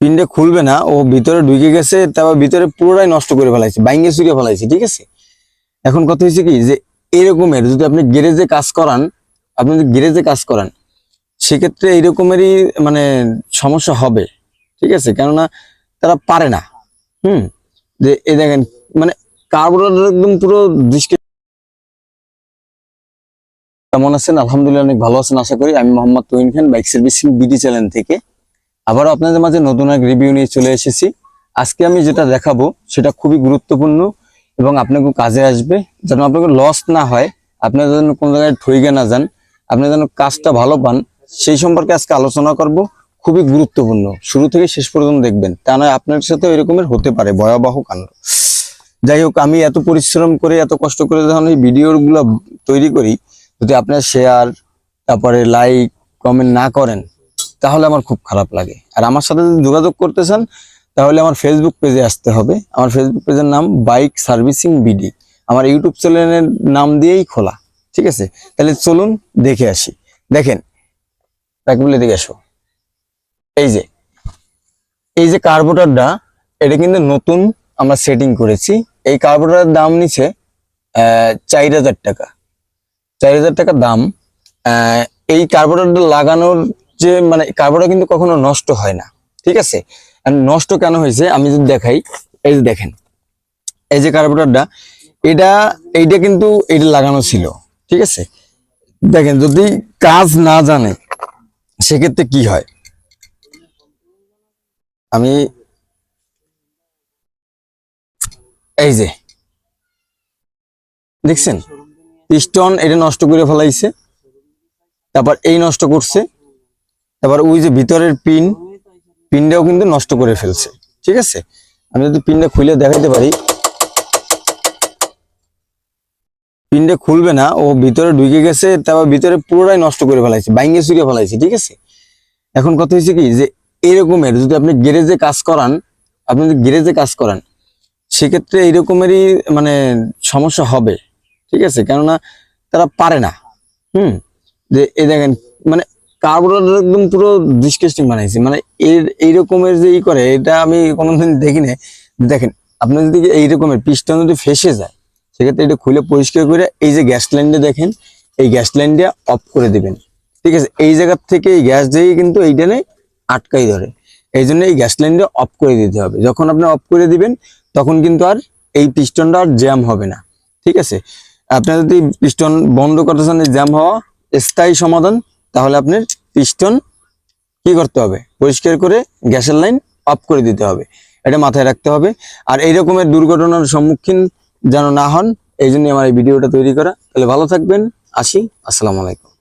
পিনটা খুলবে না, ও ভিতরে ঢুকে গেছে, তারপর ভিতরে পুরোটাই নষ্ট করে ফেলাইছে বাইঙ্গে চুরিয়ে ফেলাইছে, ঠিক আছে? এখন কথা হয়েছে কি যে, এরকমের যদি আপনি গ্যারেজে কাজ করান, আপনি যদি গ্যারেজে কাজ করান, সেক্ষেত্রে এইরকমেরই মানে সমস্যা হবে, ঠিক আছে? কেননা তারা পারে না, হুম? যে এ দেখেন মানে কার্বোরেটর একদম পুরো দৃষ্টি কেমন আছেন? আলহামদুলিল্লাহ অনেক ভালো আছেন, আশা করি। আমি Mohammad Tuhin Khan, bike servicing BD channel থেকে। আবারও আপনাদের মাঝে নতুন এক রিভিউ নিয়ে চলে এসেছি। আজকে আমি যেটা দেখাবো, সেটা খুবই গুরুত্বপূর্ণ এবং আপনাকে কাজে আসবে। যেন আপনাকে লস না হয়, আপনার যেন কোনো জায়গায় ঠইগে না যান আপনি যেন কাজটা ভালো পান, সেই সম্পর্কে আজকে আলোচনা করব। খুবই গুরুত্বপূর্ণ। শুরু থেকে শেষ পর্যন্ত দেখবেন। তা নয়, আপনার সাথে এরকমের হতে পারে, ভয়াবহ কাণ্ড। যাই হোক, আমি এত পরিশ্রম করে, এত কষ্ট করে যখন এই ভিডিওগুলো তৈরি করি, যদি আপনার শেয়ার তারপরে লাইক কমেন্ট না করেন তাহলে আমার খুব খারাপ লাগে। আর আমার সাথে যদি যোগাযোগ করতে চান, তাহলে আমার ফেসবুক পেজে আসতে হবে। আমার ফেসবুক পেজের নাম বাইক সার্ভিসিং বিডি আমার ইউটিউব চ্যানেলের নাম দিয়েই খোলা, ঠিক আছে? তাহলে চলুন দেখে আসি। দেখেন বলে দেখে আসো। এই যে এই যে কার্বোটারটা এটা কিন্তু নতুন আমরা সেটিং করেছি। এই কার্বোটারের দাম নিচ্ছে চার হাজার টাকা। চার হাজার টাকা দাম। এই কার্বোরেটর লাগানোর যে মানে কার্বোরেটর কিন্তু কখনো নষ্ট হয় না, ঠিক আছে? নষ্ট কেন হয়েছে? আমি যদি দেখাই, এই যে দেখেন, এই যে কার্বোরেটরটা এটা, এইটা কিন্তু এটা লাগানো ছিল, ঠিক আছে? দেখেন, যদি কাজ না জানে, সেক্ষেত্রে কি হয়? আমি, এই যে, দেখছেন? পিস্টন এটা নষ্ট করে ফেলাইছে, তারপর এই নষ্ট করছে তারপর ওই যে ভিতরের পিন, পিনটাও কিন্তু নষ্ট করে ফেলছে, ঠিক আছে? আমি যদি পিনটা খুলে দেখাইতে পারি। পিনটা খুলবে না, ও ভিতরে ঢুকে গেছে, তারপর ভিতরে পুরোটাই নষ্ট করে ফেলাইছে বাইঙ্গে চুরিয়ে ফেলাইছে, ঠিক আছে? এখন কথা হয়েছে কি যে, এরকমের যদি আপনি গ্যারেজে কাজ করান, আপনি যদি গ্যারেজে কাজ করান, সেক্ষেত্রে এইরকমেরই মানে সমস্যা হবে, ঠিক আছে? কেননা তারা পারে না, হুম? যে এ দেখেন মানে কার্বোরেটর একদম পুরো ডিসকাস্টিং বানাইছে। মানে এর, এই রকমের যে ই করে, এটা আমি কোনোদিন দেখি না দেখেন আপনার যদি এই রকমের পিস্টন যদি ফেসে যায়, সেক্ষেত্রে এটা খুলে পরিষ্কার করে এই যে গ্যাস লাইনটা দেখেন, এই গ্যাস লাইনটা অফ করে দিবেন। ঠিক আছে? এই জায়গার থেকে এই গ্যাস দিয়ে কিন্তু এইটানে আটকাই ধরে। এই জন্য এই গ্যাস লাইনটা অফ করে দিতে হবে। যখন আপনি অফ করে দিবেন, তখন কিন্তু আর এই পিস্টনটা আর জ্যাম হবে না। ঠিক আছে? আপনার যদি পিস্টন বন্ধ করতে চান জ্যাম হওয়া স্থায়ী সমাধান তাহলে আপনার পিস্টন কি করতে হবে? পরিষ্কার করে গ্যাসের লাইন অফ করে দিতে হবে। এটা মাথায় রাখতে হবে। আর এই রকমের দুর্ঘটনার সম্মুখীন যেন না হন, এই জন্য আমার এই ভিডিওটা তৈরি করা। তাহলে ভালো থাকবেন। আসি। আসসালামু আলাইকুম।